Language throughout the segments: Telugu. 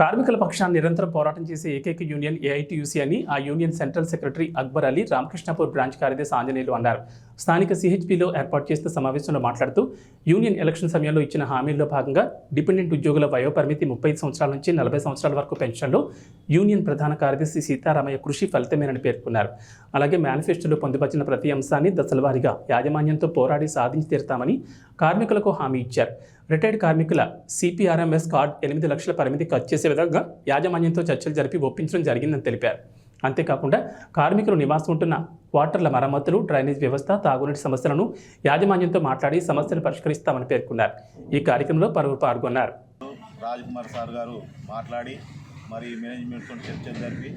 కార్మికుల పక్షాన్ని నిరంతరం పోరాటం చేసే ఏకైక యూనియన్ ఏఐటీయూసీ అని ఆ union central secretary Akbar Ali Ramakrishnapur branch కార్యదర్శి ఆంజనేయులు అన్నారు. స్థానిక సిహెచ్పిలో ఏర్పాటు చేసిన సమావేశంలో మాట్లాడుతూ యూనియన్ ఎలక్షన్ సమయంలో ఇచ్చిన హామీల్లో భాగంగా డిపెండెంట్ ఉద్యోగుల వయోపరిమితి ముప్పై సంవత్సరాల నుంచి నలభై సంవత్సరాల వరకు పెన్షన్లో యూనియన్ ప్రధాన కార్యదర్శి సీతారామయ్య కృషి ఫలితమేనని పేర్కొన్నారు. అలాగే మేనిఫెస్టోలో పొందుపరిచిన ప్రతి అంశాన్ని దశలవారీగా యాజమాన్యంతో పోరాడి సాధించి తీరుతామని కార్మికులకు హామీ ఇచ్చారు. రిటైర్డ్ కార్మికుల సిపిఆర్ఎంఎస్ కార్డ్ ఎనిమిది లక్షల పరిమితి ఖర్చు చేసే విధంగా యాజమాన్యంతో చర్చలు జరిపి ఒప్పించడం జరిగిందని తెలిపారు. అంతేకాకుండా కార్మికులు నివాసం ఉంటున్న క్వార్టర్ల మరమ్మతులు డ్రైనేజ్ వ్యవస్థ తాగునీటి సమస్యలను యాజమాన్యంతో మాట్లాడి సమస్యలు పరిష్కరిస్తామని పేర్కొన్నారు. ఈ కార్యక్రమంలో పలువురు పాల్గొన్నారు. రాజ్ కుమార్ సార్ గారు మాట్లాడి మరి మేనేజ్మెంట్తో చర్చలు జరిపి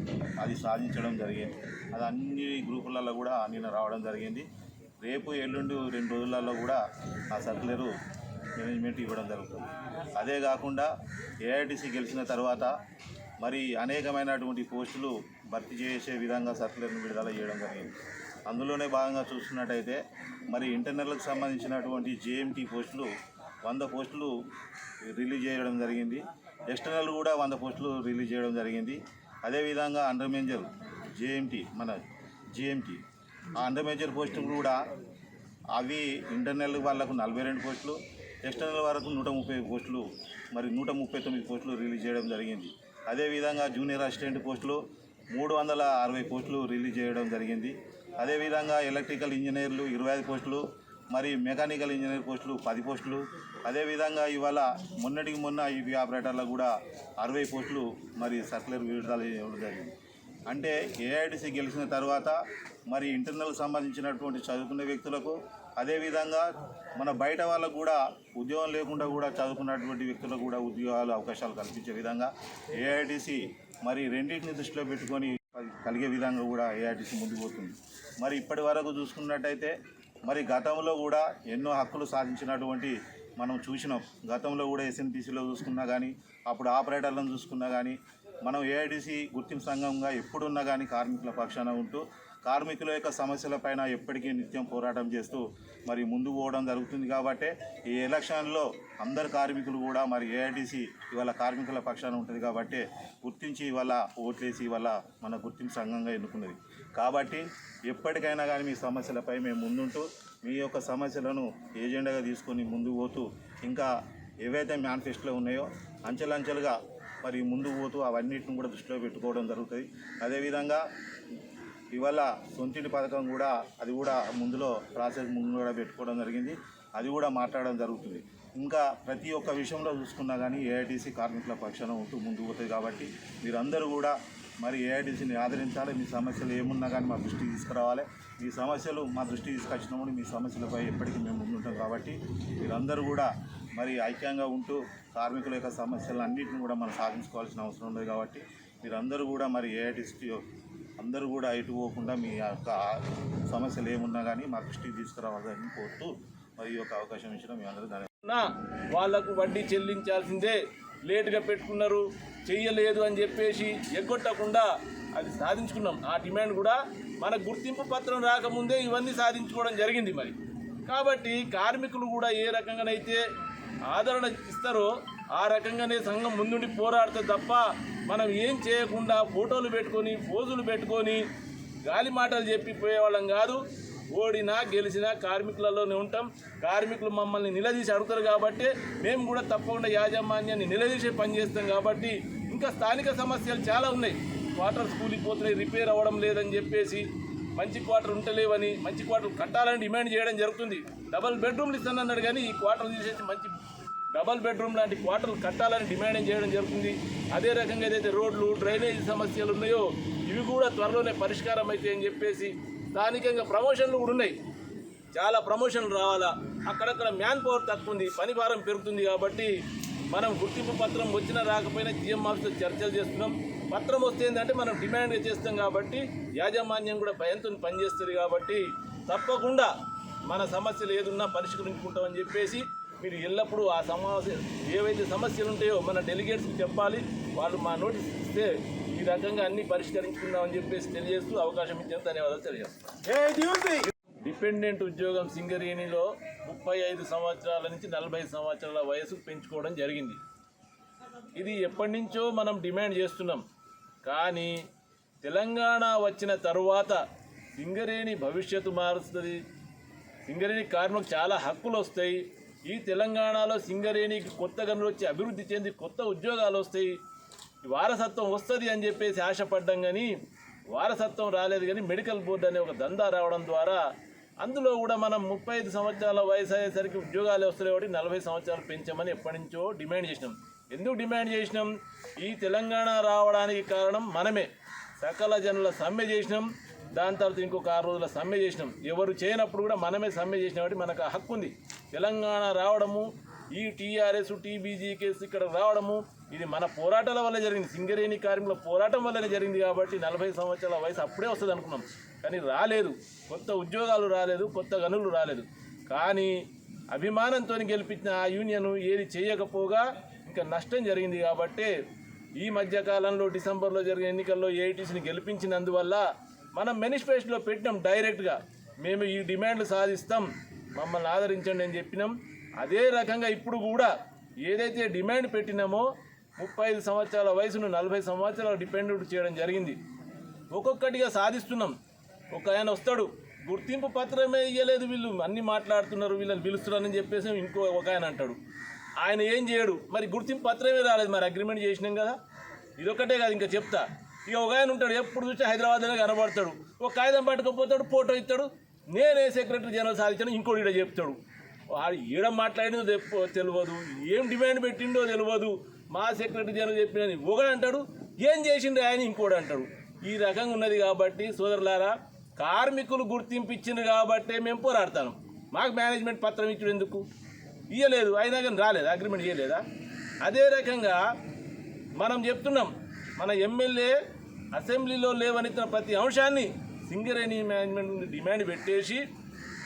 అది సాధించడం జరిగింది. అది అన్ని గ్రూపులలో కూడా నిన్న రావడం జరిగింది. రేపు ఎల్లుండి రెండు రోజులలో కూడా ఆ సర్కులరు మేనేజ్మెంట్ ఇవ్వడం జరుగుతుంది. అదే కాకుండా ఏఐటీసీ గెలిచిన తర్వాత మరి అనేకమైనటువంటి పోస్టులు భర్తీ చేసే విధంగా సర్కులర్ను విడుదల చేయడం జరిగింది. అందులోనే భాగంగా చూస్తున్నట్టయితే మరి ఇంటర్నల్కి సంబంధించినటువంటి జేఎంటీ పోస్టులు వంద పోస్టులు రిలీజ్ చేయడం జరిగింది. ఎక్స్టర్నల్ కూడా వంద పోస్టులు రిలీజ్ చేయడం జరిగింది. అదేవిధంగా అండర్ మేజర్ జేఎంటీ మన జేఎంటీ ఆ అండర్ మేజర్ పోస్టులు కూడా అవి ఇంటర్నల్ వాళ్ళకు నలభై రెండు పోస్టులు ఎక్స్టర్నల్ వరకు నూట ముప్పై పోస్టులు మరి నూట ముప్పై తొమ్మిది పోస్టులు రిలీజ్ చేయడం జరిగింది. అదేవిధంగా జూనియర్ అసిస్టెంట్ పోస్టులు మూడు వందల అరవై పోస్టులు రిలీజ్ చేయడం జరిగింది. అదేవిధంగా ఎలక్ట్రికల్ ఇంజనీర్లు ఇరవై ఐదు పోస్టులు మరి మెకానికల్ ఇంజనీర్ పోస్టులు పది పోస్టులు. అదేవిధంగా ఇవాళ మొన్నటికి మొన్న ఈపీ ఆపరేటర్లకు కూడా అరవై పోస్టులు మరి సర్కులర్ విడుదల చేయడం జరిగింది. అంటే ఏఐడిసి గెలిచిన తర్వాత మరి ఇంటర్నల్ సంబంధించినటువంటి చదువుకునే వ్యక్తులకు అదేవిధంగా మన బయట వాళ్ళకు కూడా ఉద్యోగం లేకుండా కూడా చదువుకున్నటువంటి వ్యక్తులకు కూడా ఉద్యోగాలు అవకాశాలు కల్పించే విధంగా ఏఐటీసీ మరి రెండింటిని దృష్టిలో పెట్టుకొని కలిగే విధంగా కూడా ఏఐటిసి ముందుకు పోతుంది. మరి ఇప్పటి వరకు చూసుకున్నట్టయితే మరి గతంలో కూడా ఎన్నో హక్కులు సాధించినటువంటి మనం చూసినాం. గతంలో కూడా ఎస్ఎన్టీసీలో చూసుకున్నా కానీ అప్పుడు ఆపరేటర్లను చూసుకున్నా కానీ మనం ఏఐటీసీ గుర్తింపు సంఘంగా ఎప్పుడున్నా కానీ కార్మికుల పక్షాన ఉంటూ కార్మికుల యొక్క సమస్యలపైన ఎప్పటికీ నిత్యం పోరాటం చేస్తూ మరి ముందు పోవడం జరుగుతుంది కాబట్టి ఈ ఎలక్షన్లో అందరు కార్మికులు కూడా మరి ఏఐటీసీ ఇవాళ కార్మికుల పక్షాన ఉంటుంది కాబట్టి గుర్తించి ఇవాళ ఓట్లేసి ఇవాళ మన గుర్తింపు సంఘంగా ఎన్నుకున్నది. కాబట్టి ఎప్పటికైనా కానీ మీ సమస్యలపై మేము ముందుంటూ మీ యొక్క సమస్యలను ఏజెండాగా తీసుకొని ముందు పోతూ ఇంకా ఏవైతే మేనిఫెస్టోలో ఉన్నాయో అంచెలంచెలుగా మరి ముందు పోతూ అవన్నిటిని కూడా దృష్టిలో పెట్టుకోవడం జరుగుతుంది. అదేవిధంగా ఇవాళ సొంతింటి పథకం కూడా అది కూడా ముందులో ప్రాసెస్ ముందు కూడా పెట్టుకోవడం జరిగింది. అది కూడా మాట్లాడడం జరుగుతుంది. ఇంకా ప్రతి ఒక్క విషయంలో చూసుకున్నా కానీ ఏఐటీసీ కార్మికుల పక్షాన ఉంటూ ముందుకు పోతుంది కాబట్టి మీరందరూ కూడా మరి ఏఐటీసీని ఆదరించాలి. మీ సమస్యలు ఏమున్నా కానీ మా దృష్టికి తీసుకురావాలి. మీ సమస్యలు మా దృష్టికి తీసుకొచ్చినప్పుడు మీ సమస్యలపై ఎప్పటికీ మేము ముందుంటాం కాబట్టి మీరందరూ కూడా మరి ఐక్యంగా ఉంటూ కార్మికుల యొక్క సమస్యలు అన్నింటిని కూడా మనం సాధించుకోవాల్సిన అవసరం ఉంది కాబట్టి మీరందరూ కూడా మరి ఏఐటీసీ అందరూ కూడా ఎటు పోకుండా మీ యొక్క సమస్యలు ఏమున్నా కానీ మా దృష్టికి తీసుకురావాలని కోరుతూ మరి ఈ యొక్క అవకాశం ఇచ్చిన మీ అందరూ ధన్యవాదాలు. వాళ్ళకు వాళ్ళకు వడ్డీ చెల్లించాల్సిందే. లేటుగా పెట్టుకున్నారు. చెయ్యలేదు అని చెప్పేసి ఎగ్గొట్టకుండా అది సాధించుకున్నాం. ఆ డిమాండ్ కూడా మన గుర్తింపు పత్రం రాకముందే ఇవన్నీ సాధించుకోవడం జరిగింది మరి. కాబట్టి కార్మికులు కూడా ఏ రకంగానైతే ఆదరణ ఇస్తారో ఆ రకంగానే సంఘం ముందుండి పోరాడితే తప్ప మనం ఏం చేయకుండా ఫోటోలు పెట్టుకొని పోజులు పెట్టుకొని గాలి మాటలు చెప్పి పోయేవాళ్ళం కాదు. ఓడినా గెలిచినా కార్మికులలోనే ఉంటాం. కార్మికులు మమ్మల్ని నిలదీసి అడుగుతారు కాబట్టి మేము కూడా తప్పకుండా యాజమాన్యాన్ని నిలదీసే పని చేస్తాం కాబట్టి ఇంకా స్థానిక సమస్యలు చాలా ఉన్నాయి. క్వార్టర్స్ కూలిపోతున్నాయి రిపేర్ అవ్వడం లేదని చెప్పేసి మంచి క్వార్టర్ ఉంటలేవని మంచి క్వార్టర్ కట్టాలని డిమాండ్ చేయడం జరుగుతుంది. డబల్ బెడ్రూమ్లు ఇస్తానన్నాడు కానీ ఈ క్వార్టర్ తీసేసి మంచి డబల్ బెడ్రూమ్ లాంటి క్వార్టర్లు కట్టాలని డిమాండ్ చేయడం జరుగుతుంది. అదే రకంగా ఏదైతే రోడ్లు డ్రైనేజ్ సమస్యలు ఉన్నాయో ఇవి కూడా త్వరలోనే పరిష్కారం అయితే అని చెప్పేసి స్థానికంగా ప్రమోషన్లు కూడా ఉన్నాయి. చాలా ప్రమోషన్లు రావాలా? అక్కడక్కడ మ్యాన్ పవర్ తక్కువ ఉంది పని భారం పెరుగుతుంది కాబట్టి మనం గుర్తింపు పత్రం వచ్చినా రాకపోయినా జిఎం ఆఫీస్తో చర్చలు చేస్తున్నాం. పత్రం వస్తే ఏంటంటే మనం డిమాండ్గా చేస్తాం కాబట్టి యాజమాన్యం కూడా భయంతో పనిచేస్తుంది కాబట్టి తప్పకుండా మన సమస్యలు ఏదున్నా పరిష్కరించుకుంటామని చెప్పేసి మీరు ఎల్లప్పుడూ ఆ సమస్య ఏవైతే సమస్యలు ఉంటాయో మన డెలిగేట్స్కి చెప్పాలి. వాళ్ళు మా నోటీస్ ఇస్తే ఈ రకంగా అన్ని పరిష్కరించుకుందామని చెప్పేసి తెలియజేస్తూ అవకాశం ఇచ్చిన ధన్యవాదాలు తెలియజేస్తాం డిపెండెంట్ ఉద్యోగం సింగరేణిలో ముప్పై ఐదు సంవత్సరాల నుంచి నలభై సంవత్సరాల వయసు పెంచుకోవడం జరిగింది. ఇది ఎప్పటి నుంచో మనం డిమాండ్ చేస్తున్నాం. కానీ తెలంగాణ వచ్చిన తరువాత సింగరేణి భవిష్యత్తు మారుస్తుంది. సింగరేణి కార్మికులకు చాలా హక్కులు వస్తాయి ఈ తెలంగాణలో సింగరేణికి కొత్త గనులు వచ్చి అభివృద్ధి చెంది కొత్త ఉద్యోగాలు వస్తాయి. వారసత్వం వస్తుంది అని చెప్పేసి ఆశపడ్డం కానీ వారసత్వం రాలేదు కానీ మెడికల్ బోర్డు అనే ఒక దందా రావడం ద్వారా అందులో కూడా మనం ముప్పై ఐదు సంవత్సరాల వయసు అయ్యేసరికి ఉద్యోగాలు వస్తాయి కాబట్టి నలభై సంవత్సరాలు పెంచమని ఎప్పటి నుంచో డిమాండ్ చేసినాం. ఎందుకు డిమాండ్ చేసినాం? ఈ తెలంగాణ రావడానికి కారణం మనమే. సకల జనుల సమ్మె చేసినాం. దాని తర్వాత ఇంకొక ఆరు రోజుల సమ్మె చేసినాం. ఎవరు చేయనప్పుడు కూడా మనమే సమ్మె చేసిన కాబట్టి మనకు హక్కు ఉంది. తెలంగాణ రావడము ఈ టీఆర్ఎస్ టీబీజీ కేసు ఇక్కడ రావడము ఇది మన పోరాటాల వల్ల జరిగింది. సింగరేణి కార్మికుల పోరాటం వల్లనే జరిగింది కాబట్టి నలభై సంవత్సరాల వయసు అప్పుడే వస్తుంది అనుకున్నాం. కానీ రాలేదు. కొత్త ఉద్యోగాలు రాలేదు కొత్త గనులు రాలేదు. కానీ అభిమానంతో గెలిపించిన ఆ యూనియన్ ఏది చేయకపోగా ఇంకా నష్టం జరిగింది కాబట్టి ఈ మధ్యకాలంలో డిసెంబర్లో జరిగిన ఎన్నికల్లో ఏఐటీసీని గెలిపించినందువల్ల మనం మేనిఫెస్టోలో పెట్టినాం డైరెక్ట్గా మేము ఈ డిమాండ్లు సాధిస్తాం మమ్మల్ని ఆదరించండి అని చెప్పినాం. అదే రకంగా ఇప్పుడు కూడా ఏదైతే డిమాండ్ పెట్టినామో ముప్పై ఐదు సంవత్సరాల వయసును నలభై సంవత్సరాలు డిపెండెంట్ చేయడం జరిగింది. ఒక్కొక్కటిగా సాధిస్తున్నాం. ఒక ఆయన వస్తాడు గుర్తింపు పత్రమే ఇవ్వలేదు వీళ్ళు. అన్ని మాట్లాడుతున్నారు వీళ్ళని పిలుస్తున్నారని చెప్పేసి ఇంకో ఒక ఆయన అంటాడు. ఆయన ఏం చేయడు? మరి గుర్తింపు పత్రమే రాలేదు మరి అగ్రిమెంట్ చేసినాం కదా? ఇదొక్కటే కాదు ఇంకా చెప్తా. ఇక ఒక ఆయన ఉంటాడు ఎప్పుడు చూస్తే హైదరాబాద్లోనే కనబడతాడు. ఒక కాగితం పట్టుకపోతాడు ఫోటో ఇస్తాడు. నేనే సెక్రటరీ జనరల్ సాధించాను ఇంకోటి ఈడ చెప్తాడు. వాడు ఈడ మాట్లాడిందో తెప్ప- తెలియదు ఏం డిమాండ్ పెట్టిండో తెలియదు మా సెక్రటరీ జనరల్ చెప్పినని ఒకడు అంటాడు ఏం చేసిండు ఆయన ఇంకోడు అంటాడు. ఈ రకంగా ఉన్నది కాబట్టి సోదరులారా కార్మికులు గుర్తింపు ఇచ్చింది కాబట్టే మేము పోరాడతాం. మాకు మేనేజ్మెంట్ పత్రం ఇచ్చుడు ఎందుకు? ఇయ్యలేదు అయినా కానీ రాలేదు అగ్రిమెంట్ చేయలేదా అదే రకంగా మనం చెప్తున్నాం మన ఎమ్మెల్యే అసెంబ్లీలో లేవని ప్రతి అంశాన్ని సింగరేణి మేనేజ్మెంట్ నుండి డిమాండ్ పెట్టేసి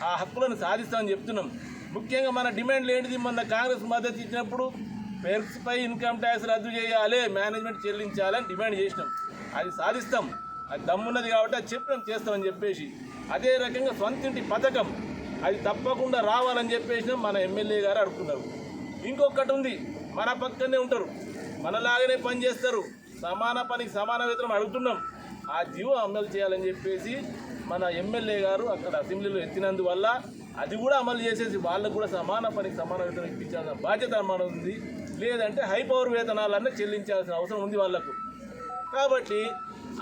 ఆ హక్కులను సాధిస్తామని చెప్తున్నాం. ముఖ్యంగా మన డిమాండ్లు ఏంటిది? మొన్న కాంగ్రెస్ మద్దతు ఇచ్చినప్పుడు పెర్స్పై ఇన్కమ్ ట్యాక్స్ రద్దు చేయాలి మేనేజ్మెంట్ చెల్లించాలని డిమాండ్ చేసినాం. అది సాధిస్తాం. అది దమ్మున్నది కాబట్టి అది చెప్పడం చేస్తామని చెప్పేసి. అదే రకంగా సొంతింటి పథకం అది తప్పకుండా రావాలని చెప్పేసి మన ఎమ్మెల్యే గారు అడుగుతున్నారు. ఇంకొకటి ఉంది. మన పక్కనే ఉంటారు. మనలాగనే పని చేస్తారు సమాన పనికి సమాన వేతనం అడుగుతున్నాం. ఆ జీవో అమలు చేయాలని చెప్పేసి మన ఎమ్మెల్యే గారు అక్కడ అసెంబ్లీలో ఎత్తినందువల్ల అది కూడా అమలు చేసేసి వాళ్ళకు కూడా సమాన పనికి సమాన వేతనం ఇప్పించాల్సిన బాధ్యత మన ఉంది. లేదంటే హై పవర్ వేతనాలన్నీ చెల్లించాల్సిన అవసరం ఉంది వాళ్ళకు. కాబట్టి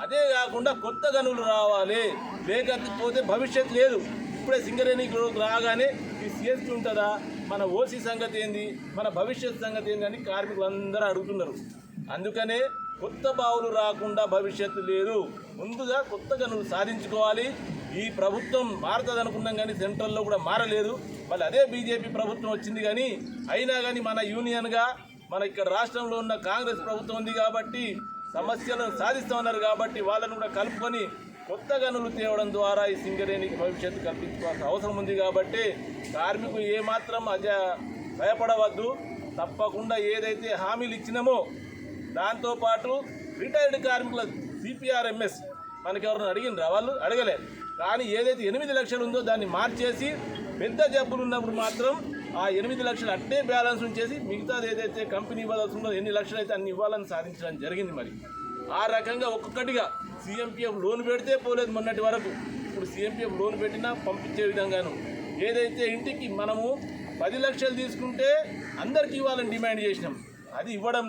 అదే కాకుండా కొత్త గనులు రావాలి. లేకపోతే భవిష్యత్ లేదు. ఇప్పుడే సింగరేణి రాగానే ఈ సిఎస్టీ ఉంటుందా? మన ఓసీ సంగతి ఏంది? మన భవిష్యత్ సంగతి ఏంది అని కార్మికులు అందరూ అడుగుతున్నారు. అందుకనే కొత్త బావులు రాకుండా భవిష్యత్తు లేదు. ముందుగా కొత్త గనులు సాధించుకోవాలి. ఈ ప్రభుత్వం మారుతుంది అనుకున్నాం కానీ సెంట్రల్లో కూడా మారలేదు. మళ్ళీ అదే బీజేపీ ప్రభుత్వం వచ్చింది కానీ అయినా కానీ మన యూనియన్గా మన ఇక్కడ రాష్ట్రంలో ఉన్న కాంగ్రెస్ ప్రభుత్వం ఉంది కాబట్టి సమస్యలను సాధిస్తామన్నారు కాబట్టి వాళ్ళను కూడా కలుపుకొని కొత్త గనులు తేవడం ద్వారా ఈ సింగరేణికి భవిష్యత్తు కల్పించుకోవాల్సిన అవసరం ఉంది కాబట్టి కార్మికులు ఏమాత్రం అజ భయపడవద్దు. తప్పకుండా ఏదైతే హామీలు ఇచ్చినామో దాంతోపాటు రిటైర్డ్ కార్మికుల సిపిఆర్ఎంఎస్ మనకి ఎవరైనా అడిగినరా వాళ్ళు? అడగలే. కానీ ఏదైతే ఎనిమిది లక్షలు ఉందో దాన్ని మార్చేసి పెద్ద జబ్బులు ఉన్నప్పుడు మాత్రం ఆ ఎనిమిది లక్షలు అట్టే బ్యాలెన్స్ ఉంచేసి మిగతాది ఏదైతే కంపెనీ ఇవ్వాల్సి ఉందో ఎన్ని లక్షలు అయితే అన్ని ఇవ్వాలని సాధించడం జరిగింది మరి. ఆ రకంగా ఒక్కొక్కటిగా సీఎంపీఎఫ్ లోన్ పెడితే పోలేదు మొన్నటి వరకు. ఇప్పుడు సీఎంపీఎఫ్ లోన్ పెట్టినా పంపించే విధంగాను. ఏదైతే ఇంటికి మనము పది లక్షలు తీసుకుంటే అందరికి ఇవ్వాలని డిమాండ్ చేసినాం. అది ఇవ్వడం